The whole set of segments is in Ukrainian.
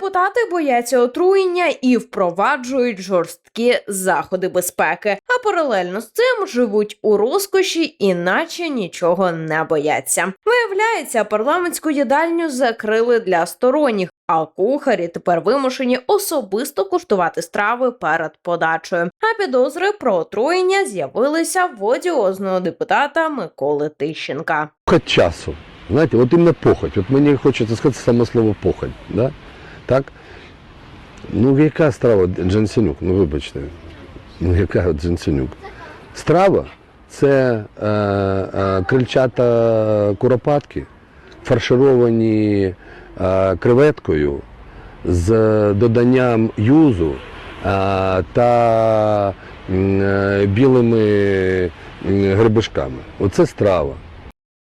Депутати бояться отруєння і впроваджують жорсткі заходи безпеки, а паралельно з цим живуть у розкоші, іначе нічого не бояться. Виявляється, парламентську їдальню закрили для сторонніх. А кухарі тепер вимушені особисто куштувати страви перед подачею. А підозри про отруєння з'явилися в одіозного депутата Миколи Тищенка. похоть часу. Знаете, вот именно похоть. Вот мне хочется сказать само слово похоть. Да? Так? Ну, яка страва Джансенюк? Ну, вибачте. Ну, яка от Джансенюк? Страва це е, е, крильчата куропатки, фаршировані е, креветкою з доданням юзу е, та е, білими грибишками. Оце страва.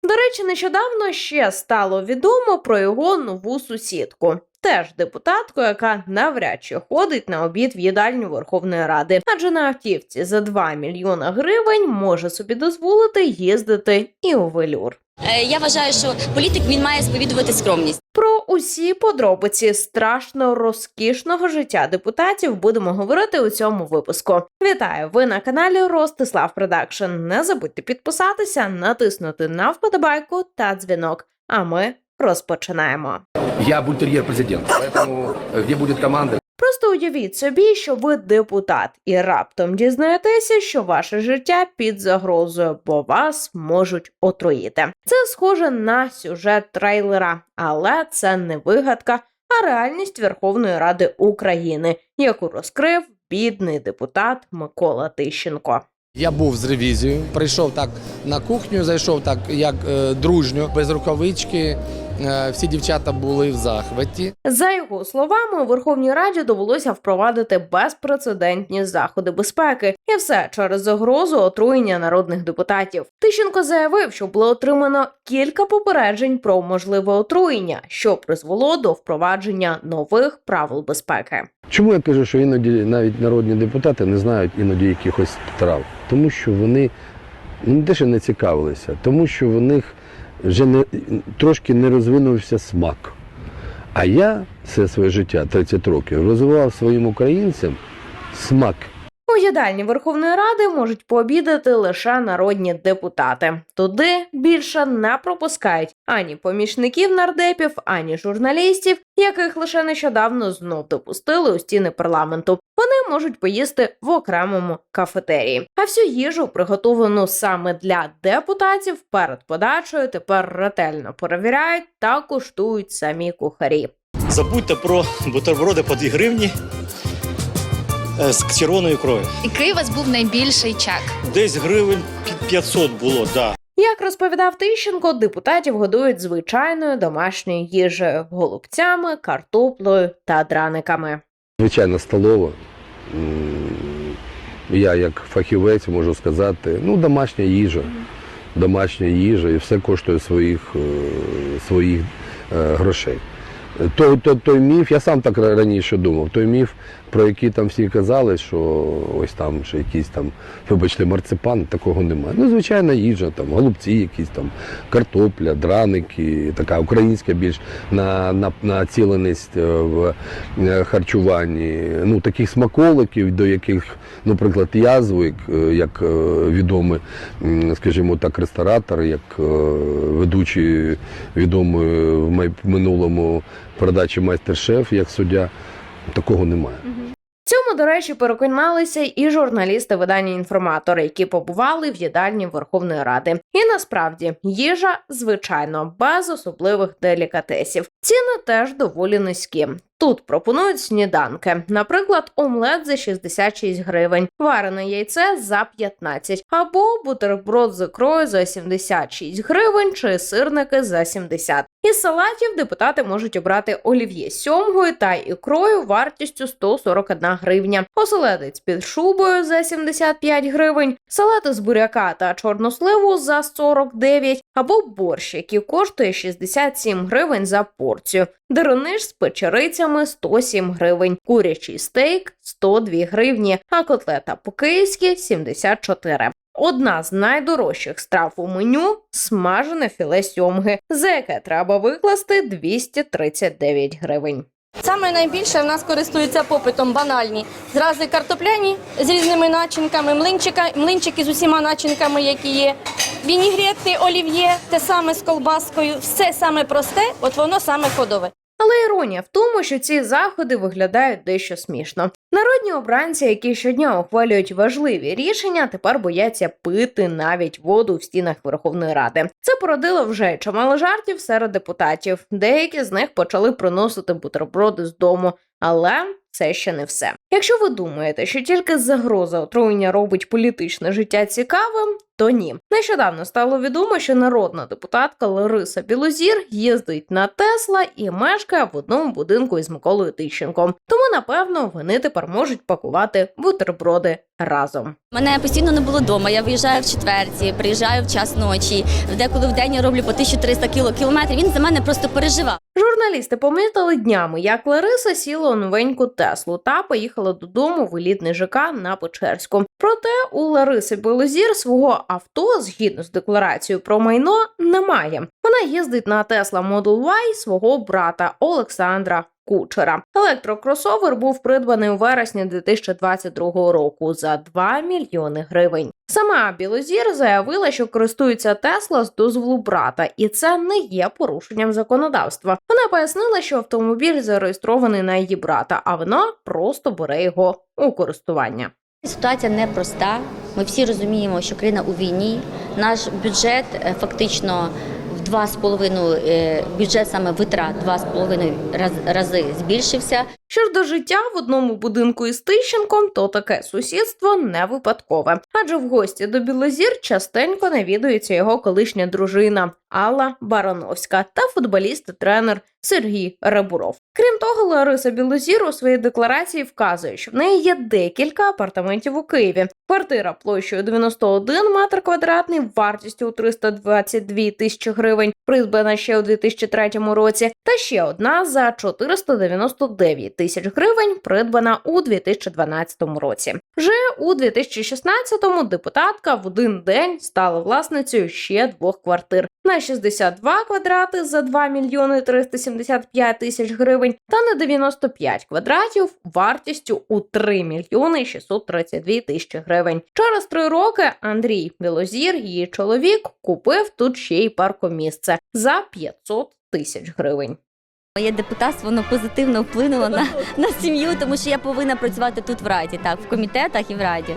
До речі, нещодавно ще стало відомо про його нову сусідку. Теж депутатку, яка навряд чи ходить на обід в їдальню Верховної Ради, адже на автівці за 2 мільйона гривень може собі дозволити їздити і у велюр. Е, Я вважаю, що політик він має сповідувати скромність. Про усі подробиці страшно розкішного життя депутатів будемо говорити у цьому випуску. Вітаю! Ви на каналі Ростислав Продакшн. Не забудьте підписатися, натиснути на вподобайку та дзвінок. А ми розпочинаємо. Я бультерьер президента, поэтому э, где будет команда, Просто уявіть собі, що ви депутат, і раптом дізнаєтеся, що ваше життя під загрозою, бо вас можуть отруїти. Це схоже на сюжет трейлера, але це не вигадка, а реальність Верховної Ради України, яку розкрив бідний депутат Микола Тищенко. Я був з ревізією, прийшов так на кухню, зайшов так як е, дружньо, без рукавички. Е, всі дівчата були в захваті. За його словами, у Верховній Раді довелося впровадити безпрецедентні заходи безпеки, і все через загрозу отруєння народних депутатів. Тищенко заявив, що було отримано кілька попереджень про можливе отруєння, що призвело до впровадження нових правил безпеки. Чому я кажу, що іноді навіть народні депутати не знають іноді якихось трав? Тому що вони ну, не те, що не цікавилися, тому що в них вже не, трошки не розвинувся смак. А я все своє життя, 30 років, розвивав своїм українцям смак. У їдальні Верховної Ради можуть пообідати лише народні депутати. Туди більше не пропускають ані помічників нардепів, ані журналістів, яких лише нещодавно знов допустили у стіни парламенту. Вони можуть поїсти в окремому кафетерії. А всю їжу, приготовану саме для депутатів, перед подачею тепер ретельно перевіряють та куштують самі кухарі. Забудьте про бутерброди по 2 гривні з червоною ікрою. Який у вас був найбільший чак? Десь гривень під 500 було, да. Як розповідав Тищенко, депутатів годують звичайною домашньою їжею, голубцями, картоплею та драниками. Звичайно, столова. Я як фахівець можу сказати, ну, домашня їжа. Домашня їжа і все коштує своїх, е, своїх е, грошей. Той, той, той міф, я сам так раніше думав, той міф, про який там всі казали, що ось там ще якийсь там, вибачте, марципан, такого немає. Ну, звичайна їжа, там, голубці якісь там, картопля, драники, така українська більш на, на, націленість е, в е, харчуванні. Ну, таких смаколиків, до яких, наприклад, я звик, е, як відомий, скажімо так, ресторатор, як ведучий відомої в минулому передачі майстер-шеф, як суддя, такого немає. Цьому, до речі, переконалися і журналісти видання інформатор, які побували в їдальні Верховної Ради. І насправді їжа, звичайно, без особливих делікатесів. Ціни теж доволі низькі. Тут пропонують сніданки, наприклад, омлет за 66 гривень, варене яйце за 15, або бутерброд з ікрою за 76 гривень чи сирники за 70. Із салатів депутати можуть обрати олів'є сьомгою та ікрою вартістю 141 гривня, оселедець під шубою за 75 гривень, салати з буряка та чорносливу за 49, або борщ, який коштує 67 гривень за порцію. Дерениш з печерицями 107 гривень, курячий стейк 102 гривні, а котлета по-київськи 74. Одна з найдорожчих страв у меню смажене філе сьомги, за яке треба викласти 239 гривень. Саме найбільше в нас користуються попитом банальні. Зрази картопляні з різними начинками, млинчика, млинчики з усіма начинками, які є. Вінігрети, олів'є, те саме з колбаскою. Все саме просте, от воно саме ходове. Але іронія в тому, що ці заходи виглядають дещо смішно. Народні обранці, які щодня ухвалюють важливі рішення, тепер бояться пити навіть воду в стінах Верховної Ради. Це породило вже чимало жартів серед депутатів. Деякі з них почали приносити бутерброди з дому, але це ще не все. Якщо ви думаєте, що тільки загроза отруєння робить політичне життя цікавим, то ні. Нещодавно стало відомо, що народна депутатка Лариса Білозір їздить на Тесла і мешкає в одному будинку із Миколою Тищенком. Тому, напевно, вони тепер можуть пакувати бутерброди разом. Мене постійно не було вдома. Я виїжджаю в четверті, приїжджаю в час ночі. Деколи в день я роблю по 1300 кіло кілометрів. Він за мене просто переживав. Журналісти помітили днями, як Лариса сіла у новеньку Теслу та поїхала додому в елітний ЖК на Печерську. Проте у Лариси Білозір свого авто, згідно з декларацією про майно, немає. Вона їздить на Tesla Model Y свого брата Олександра. Кучера електрокросовер був придбаний у вересні 2022 року за 2 мільйони гривень. Сама Білозір заявила, що користується Тесла з дозволу брата, і це не є порушенням законодавства. Вона пояснила, що автомобіль зареєстрований на її брата, а вона просто бере його у користування. Ситуація непроста. Ми всі розуміємо, що країна у війні. Наш бюджет е, фактично в два з половиною е, бюджет саме витрат два з половиною раз- рази збільшився. Що ж до життя в одному будинку із Тищенком, то таке сусідство не випадкове, адже в гості до Білозір частенько навідується його колишня дружина Алла Барановська та футболіст і тренер Сергій Ребуров. Крім того, Лариса Білозір у своїй декларації вказує, що в неї є декілька апартаментів у Києві. Квартира площею 91 метр квадратний, вартістю у 322 тисячі гривень, придбана ще у 2003 році, та ще одна за 499 тисяч гривень, придбана у 2012 році. Вже у 2016-му депутатка в один день стала власницею ще двох квартир на 62 квадрати за 2 мільйони 375 тисяч гривень та на 95 квадратів вартістю у 3 мільйони 632 тисячі гривень. Через три роки Андрій Білозір, її чоловік, купив тут ще й паркомісце за 500 тисяч гривень. Моє депутатство воно позитивно вплинуло на, на сім'ю, тому що я повинна працювати тут в раді, так в комітетах і в раді.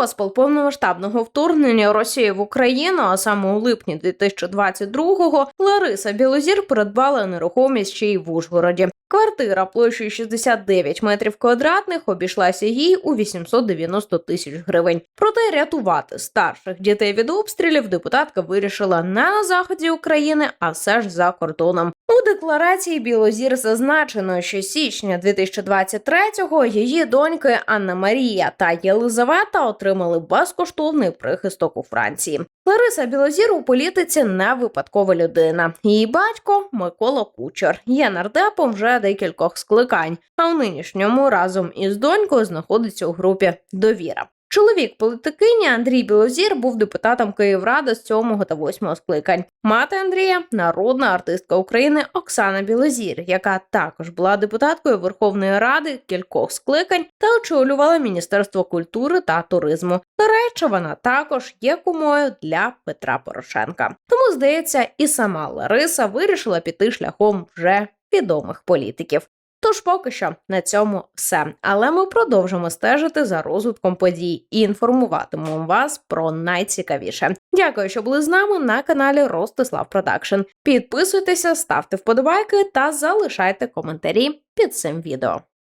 Розпал повномасштабного вторгнення Росії в Україну, а саме у липні 2022-го, Лариса Білозір придбала нерухомість ще й в Ужгороді. Квартира площею 69 метрів квадратних обійшлася їй у 890 тисяч гривень. Проте рятувати старших дітей від обстрілів депутатка вирішила не на заході України, а все ж за кордоном. У декларації Білозір зазначено, що січня 2023-го її доньки Анна Марія та Єлизавета отримали безкоштовний прихисток у Франції. Лариса Білозір у політиці не випадкова людина. Її батько Микола Кучер є нардепом вже декількох скликань, а у нинішньому разом із донькою знаходиться у групі Довіра. Чоловік політикині Андрій Білозір був депутатом Київради з 7 та 8 скликань. Мати Андрія народна артистка України Оксана Білозір, яка також була депутаткою Верховної Ради кількох скликань та очолювала Міністерство культури та туризму. До речі, вона також є кумою для Петра Порошенка. Тому здається, і сама Лариса вирішила піти шляхом вже відомих політиків. Тож поки що на цьому все. Але ми продовжимо стежити за розвитком подій і інформуватимемо вас про найцікавіше. Дякую, що були з нами на каналі Ростислав Продакшн. Підписуйтеся, ставте вподобайки та залишайте коментарі під цим відео.